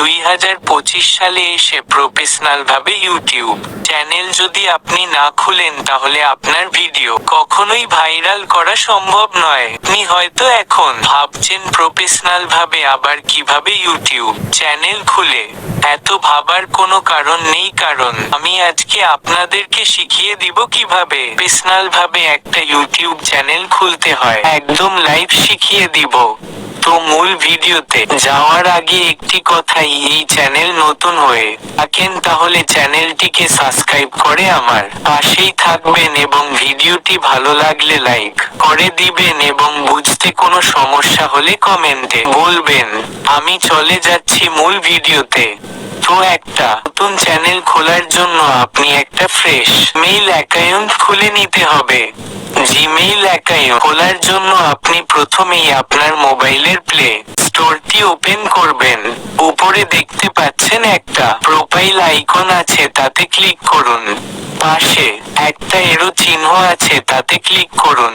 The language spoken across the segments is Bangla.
দুই হাজার পঁচিশ সালে এসে প্রফেশনাল ভাবে ইউটিউব চ্যানেল যদি আপনি না খুলেন, তাহলে আপনার ভিডিও কখনোই ভাইরাল করা সম্ভব নয়। আপনি হয়তো এখন ভাবছেন প্রফেশনাল ভাবে আবার কীভাবে ইউটিউব চ্যানেল খুলে। এত ভাবার কোনো কারণ নেই, কারণ আমি আজকে আপনাদেরকে শিখিয়ে দিব কীভাবে প্রফেশনাল ভাবে একটা ইউটিউব চ্যানেল খুলতে হয়। একদম লাইভ শিখিয়ে দিব। তো মূল ভিডিওতে। যাওয়ার আগে একটি কথাই, এই চ্যানেল নতুন হয়ে থাকেন তাহলে চ্যানেলটিকে সাবস্ক্রাইব করে আমার পাশেই থাকবেন এবং ভিডিওটি ভালো লাগলে লাইক করে দিবেন এবং বুঝতে কোনো সমস্যা হলে কমেন্টে বলবেন। আমি চলে যাচ্ছি মূল ভিডিওতে। তো একটা। নতুন চ্যানেল খোলার জন্য আপনি একটা ফ্রেশ মেইল অ্যাকাউন্ট খুলে নিতে হবে। জিমেইল অ্যাকাউন্ট খোলার জন্য আপনি প্রথমেই আপনার মোবাইলের প্লে স্টোরটি ওপেন করবেন। উপরে দেখতে পাচ্ছেন একটা প্রোফাইল আইকন আছে, তাতে ক্লিক করুন। পাশে একটা এরো চিহ্ন আছে, তাতে ক্লিক করুন।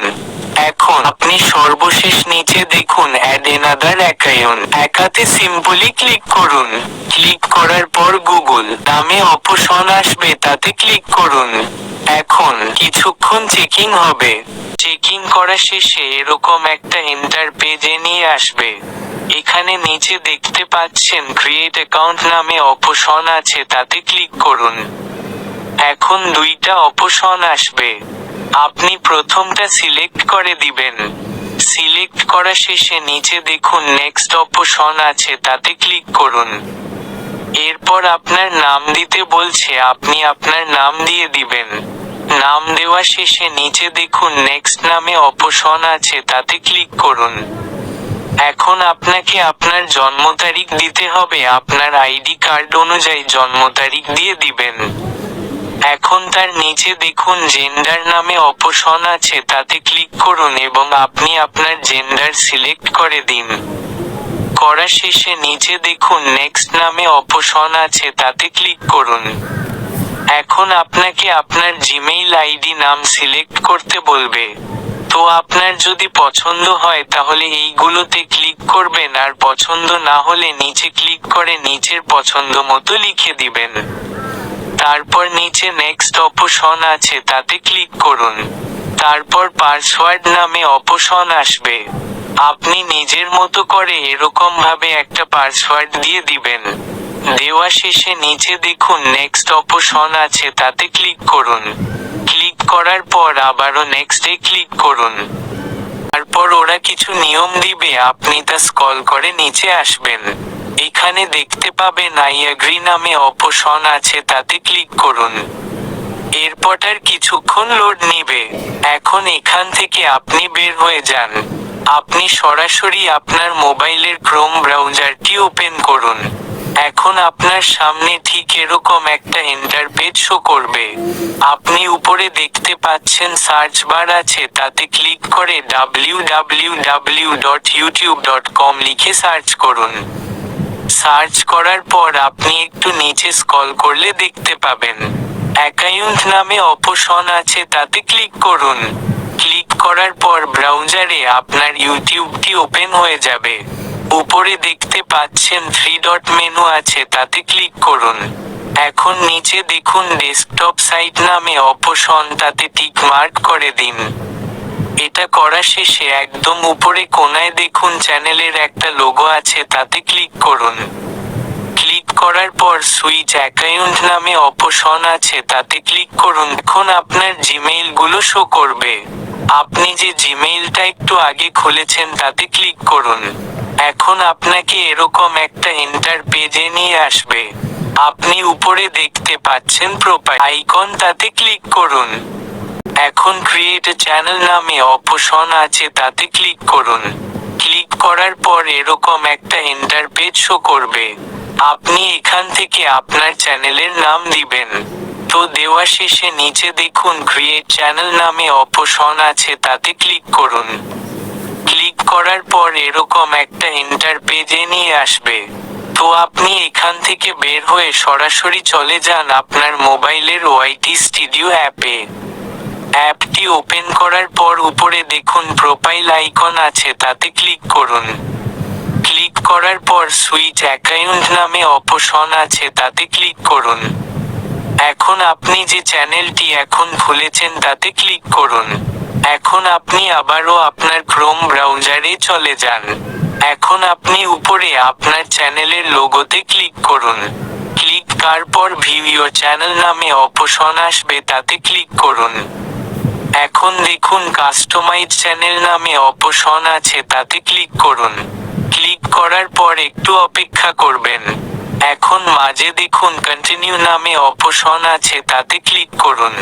এখন আপনি সর্বশেষ নিচে দেখুন অ্যাড এনাদার অ্যাকাউন্ট একাতে সিম্পলি ক্লিক করুন। ক্লিক করার পর গুগল নামে অপশন আসবে, তাতে ক্লিক করুন। এখন কিছুক্ষণ চেকিং হবে। চেকিং করা শেষে এরকম একটা এন্টার পেজে নিয়ে আসবে। এখানে নিচে দেখতে পাচ্ছেন ক্রিয়েট অ্যাকাউন্ট নামে অপশন আছে, তাতে ক্লিক করুন। এখন দুইটা অপশন আসবে। আপনি প্রথমটা সিলেক্ট করে দিবেন। সিলেক্ট করা শেষে নিচে দেখুন নেক্সট অপশন আছে, তাতে ক্লিক করুন। এরপর আপনার নাম দিতে বলছে, আপনি আপনার নাম দিয়ে দিবেন। নাম দেওয়া শেষে নিচে দেখুন নেক্সট নামে অপশন আছে, তাতে ক্লিক করুন। এখন আপনাকে আপনার জন্ম তারিখ দিতে হবে। আপনার আইডি কার্ড অনুযায়ী জন্ম তারিখ দিয়ে দিবেন। এখন তার নিচে দেখুন জেন্ডার নামে অপশন আছে, তাতে ক্লিক করুন এবং আপনি আপনার জেন্ডার সিলেক্ট করে দিন। করা শেষে নিচে দেখুন নেক্সট নামে অপশন আছে, তাতে ক্লিক করুন। এখন আপনাকে আপনার জিমেইল আইডি নাম সিলেক্ট করতে বলবে। তো আপনার যদি পছন্দ হয়, তাহলে এইগুলোতে ক্লিক করবেন আর পছন্দ না হলে নিচে ক্লিক করে নিচের পছন্দ মতো লিখে দিবেন। তারপর নিচে নেক্সট অপশন আছে, তাতে ক্লিক করুন। তারপর পাসওয়ার্ড নামে অপশন আসবে। আপনি নিজের মতো করে এরকম ভাবে একটা পাসওয়ার্ড দিয়ে দিবেন। দেওয়া শেষে নিচে দেখুন নেক্সট অপশন আছে, তাতে ক্লিক করুন। ক্লিক করার পর আবারও নেক্সটে ক্লিক করুন। তারপর ওরা কিছু নিয়ম দিবে, আপনি তা স্কল করে নিচে আসবেন। এখানে দেখতে পাবেন আই অ্যাগ্রি নামে অপশন আছে, তাতে ক্লিক করুন। এরপর আর কিছুক্ষণ লোড নিবে। এখন এখান থেকে আপনি বের হয়ে যান। আপনি সরাসরি আপনার মোবাইলের ক্রোম ব্রাউজারটি ওপেন করুন। এখন আপনার সামনে ঠিক এরকম একটা ইন্টারপেজ শো করবে। আপনি উপরে দেখতে পাচ্ছেন সার্চ বার আছে, তাতে ক্লিক করে কম লিখে সার্চ করুন। সার্চ করার পর আপনি একটু নিচে স্ক্রল করলে দেখতে পাবেন। অ্যাকাউন্ট নামে অপশন আছে, তাতে ক্লিক করুন। করার পর ব্রাউজারে আপনার ইউটিউবটি ওপেন হয়ে যাবে। উপরে দেখতে পাচ্ছেন থ্রি ডট মেনু আছে, তাতে ক্লিক করুন। এখন নিচে দেখুন ডেস্কটপ সাইট নামে অপশন তাতে টিক মার্ক করে দিন। এটা করা শেষে একদম উপরে কোনায় দেখুন চ্যানেলের একটা লোগো আছে, তাতে ক্লিক করুন। ক্লিক করার পর সুইচ অ্যাকাউন্ট নামে অপশন আছে, তাতে ক্লিক করুন। এখন আপনার জিমেইলগুলো শো করবে। আপনি যে জিমেইলটা একটু আগে খুলেছেন, তাতে ক্লিক করুন। এখন আপনাকে এরকম একটা এন্টার পেজে নিয়ে আসবে। আপনি উপরে দেখতে পাচ্ছেন প্রোফাইল আইকন তাতে ক্লিক করুন। এখন ক্রিয়েট চ্যানেল নামে অপশন আছে, তাতে ক্লিক করুন। ক্লিক করার পর এরকম একটা এন্টার পেজ শো করবে। আপনি এখান থেকে আপনার চ্যানেলের নাম দিবেন। তো দেওয়া শেষে নিচে দেখুন ক্রিয়েট চ্যানেল নামে অপশন আছে, তাতে ক্লিক করুন। ক্লিক করার পর এরকম একটা এন্টার পেজে নিয়ে আসবে। তো আপনি এখান থেকে বের হয়ে সরাসরি চলে যান আপনার মোবাইলের ওয়াইটি স্টুডিও অ্যাপে। অ্যাপটি ওপেন করার পর উপরে দেখুন প্রোফাইল আইকন আছে, তাতে ক্লিক করুন। ক্লিক করার পর সুইচ অ্যাকাউন্ট নামে অপশন আছে, তাতে ক্লিক করুন। এখন আপনি যে চ্যানেলটি এখন খুলেছেন তাতে ক্লিক করুন। এখন আপনি আবারও আপনার ক্রোম ব্রাউজারে চলে যান। এখন আপনি উপরে আপনার চ্যানেলের লোগোতে ক্লিক করুন। ক্লিক করার পর ভিউ চ্যানেল নামে অপশন আসবে তাতে ক্লিক করুন। এখন দেখুন কাস্টমাইজ চ্যানেল নামে অপশন আছে তাতে ক্লিক করুন। ক্লিক করার পর একটু অপেক্ষা করবেন। এখন মাঝে দেখুন কন্টিনিউ নামে অপশন আছে, তাতে ক্লিক করুন।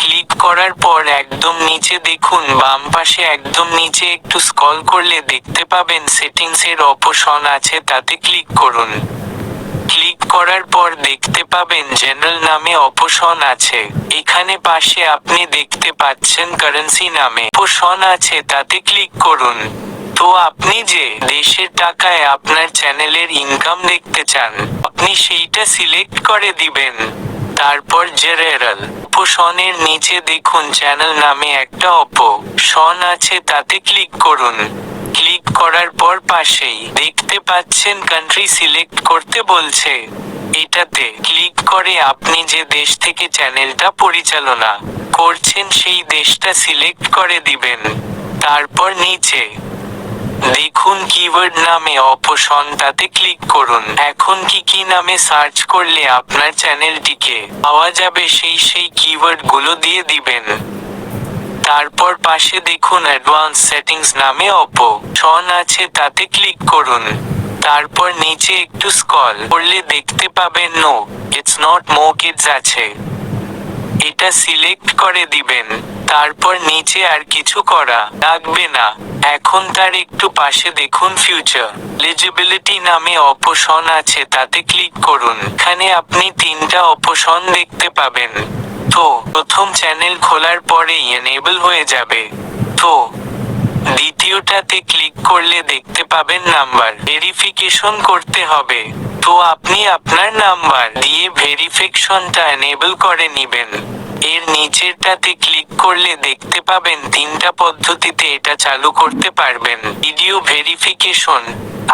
ক্লিক করার পর একদম নিচে দেখুন, বাম পাশে একদম নিচে একটু স্কল করলে দেখতে পাবেন সেটিংস এর অপশন আছে, তাতে ক্লিক করুন। ক্লিক করার পর দেখতে পাবেন জেনারেল নামে অপশন আছে। এখানে পাশে আপনি দেখতে পাচ্ছেন কারেন্সি নামে অপশন আছে, তাতে ক্লিক করুন। তো আপনি যে দেশের টাকায় আপনার চ্যানেলের ইনকাম দেখতে চান, আপনি সেইটা সিলেক্ট করে দিবেন। তারপর জেনারেল অপশনের নিচে দেখুন চ্যানেল নামে একটা অপশন আছে তাতে ক্লিক করুন। ক্লিক করার পর পাশেই দেখতে পাচ্ছেন কান্ট্রি সিলেক্ট করতে বলছে। এটাতে ক্লিক করে আপনি যে দেশ থেকে চ্যানেলটা পরিচালনা করছেন, সেই দেশটা সিলেক্ট করে দিবেন। তারপর নিচে দেখুন কিওয়ার্ড নামে অপশন তাতে ক্লিক করুন। এখন কি কি নামে সার্চ করলে আপনার চ্যানেলটিকে পাওয়া যাবে সেই সেই কিওয়ার্ডগুলো দিয়ে দিবেন। তারপর পাশে দেখুন অ্যাডভান্স সেটিংস নামে অপশন আছে তাতে ক্লিক করুন। তারপর নিচে একটু স্কল করলে দেখতে পাবেন নো ইটস নট মো কিডস আছে। এটা সিলেক্ট করে দিবেন, তারপর নিচে আর কিছু করা লাগবে না। এখন তার একটু পাশে দেখুন ফিউচার এলিজিবিলিটি নামে অপশন আছে, তাতে ক্লিক করুন। এখানে আপনি তিনটা অপশন দেখতে পাবেন। তো, প্রথম চ্যানেল খোলার পরেই এনেবল হয়ে যাবে। তো দ্বিতীয়টাতে ক্লিক করলে দেখতে পাবেন নাম্বার। ভেরিফিকেশন করতে হবে। তো আপনি আপনার নাম্বার দিয়ে ভেরিফিকেশনটা এনেবল করে নিবেন। এর নিচেরটাতে ক্লিক করলে দেখতে পাবেন তিনটা পদ্ধতিতে এটা চালু করতে পারবেন। ভিডিও ভেরিফিকেশন,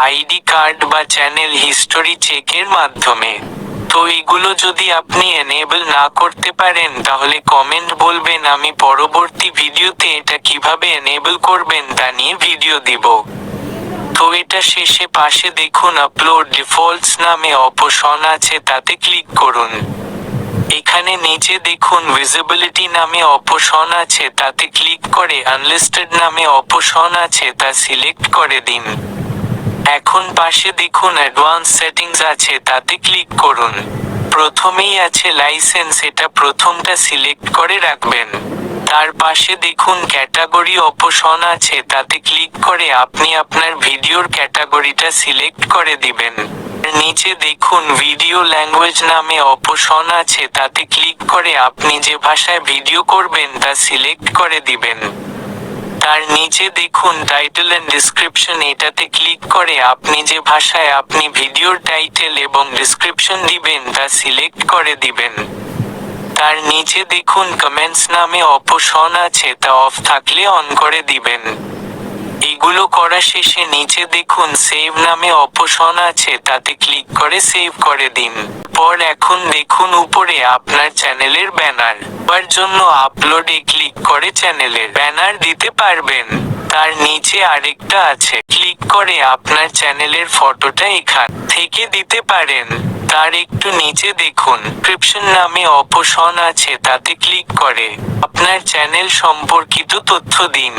আইডি কার্ড বা চ্যানেল হিস্টোরি চেকের মাধ্যমে। তো এগুলো যদি আপনি এনেবল না করতে পারেন, তাহলে কমেন্ট বলবেন, আমি পরবর্তী ভিডিওতে এটা কীভাবে এনেবল করবেন তা নিয়ে ভিডিও দিব। তো এটা শেষে পাশে দেখুন আপলোড ডিফল্টস নামে অপশন আছে, তাতে ক্লিক করুন। এখানে নিচে দেখুন ভিজিবিলিটি নামে অপশন আছে, তাতে ক্লিক করে আনলিস্টেড নামে অপশন আছে, তা সিলেক্ট করে দিন। এখন পাশে দেখুন অ্যাডভান্স সেটিংস আছে, তাতে ক্লিক করুন। প্রথমেই আছে লাইসেন্স এটা প্রথমটা সিলেক্ট করে রাখবেন। তার পাশে দেখুন ক্যাটাগরি অপশন আছে, তাতে ক্লিক করে আপনি আপনার ভিডিওর ক্যাটাগরিটা সিলেক্ট করে দিবেন। নিচে দেখুন ভিডিও ল্যাঙ্গুয়েজ নামে অপশন আছে, তাতে ক্লিক করে আপনি যে ভাষায় ভিডিও করবেন, তা সিলেক্ট করে দিবেন। তার নিচে দেখুন টাইটেল এন্ড ডিসক্রিপশন এটাতে ক্লিক করে আপনি যে ভাষায় আপনি ভিডিওর টাইটেল এবং ডিসক্রিপশন দিবেন, তা সিলেক্ট করে দিবেন। তার নিচে দেখুন কমেন্টস নামে অপশন আছে, তা অফ থাকলে অন করে দিবেন। এগুলো করা শেষে নিচে দেখুন, সেভ নামে অপশন আছে, তাতে ক্লিক করে সেভ করে দিন। পর এখন দেখুন উপরে আপনার চ্যানেলের ব্যানার। তার জন্য আপলোডে ক্লিক করে চ্যানেলের ব্যানার দিতে পারবেন। তার নিচে আরেকটা আছে, ক্লিক করে আপনার চ্যানেলের ফটোটা এখান থেকে দিতে পারেন। তার একটু নিচে দেখুন, ক্রিপশন নামে অপশন আছে, তাতে ক্লিক করে আপনার চ্যানেল সম্পর্কিত তথ্য দিন।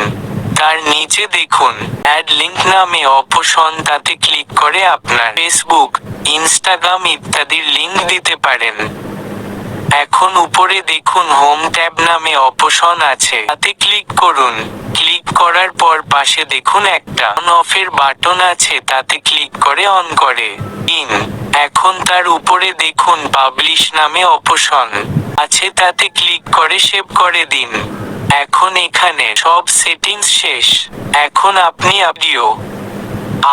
তার নিচে দেখুন অ্যাড লিংক নামে অপশন তাতে ক্লিক করে আপনার ফেসবুক ইনস্টাগ্রাম ইত্যাদির লিংক দিতে পারেন। এখন উপরে দেখুন হোম ট্যাব নামে অপশন আছে। তাতে ক্লিক করুন। ক্লিক করার পর পাশে দেখুন একটা অন অফের বাটন আছে, তাতে ক্লিক করে অন করে। ইন এখন তার উপরে দেখুন পাবলিশ নামে অপশন আছে, তাতে ক্লিক করে সেভ করে দিন। এখন এখানে সব সেটিংস শেষ। এখন আপনি অডিও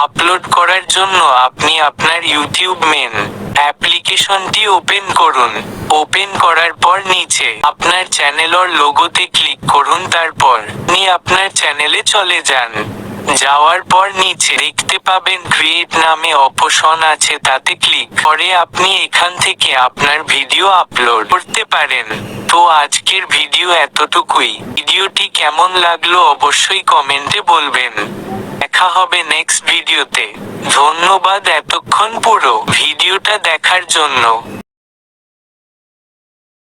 আপলোড করার জন্য আপনি আপনার ইউটিউব মেন অ্যাপ্লিকেশনটি ওপেন করুন। ওপেন করার পর নিচে আপনার চ্যানেলর লোগোতে ক্লিক করুন, তারপর আপনি আপনার চ্যানেলে চলে যান। যাওয়ার পর নিচে দেখতে পাবেন ক্রিয়েট নামে অপশন আছে, তাতে ক্লিক করে আপনি এখান থেকে আপনার ভিডিও আপলোড করতে পারেন। তো আজকের ভিডিও এতটুকুই। ভিডিওটি কেমন লাগল অবশ্যই কমেন্টে বলবেন। দেখা হবে নেক্সট ভিডিওতে ধন্যবাদ এতক্ষণ পুরো। ভিডিওটা দেখার জন্য।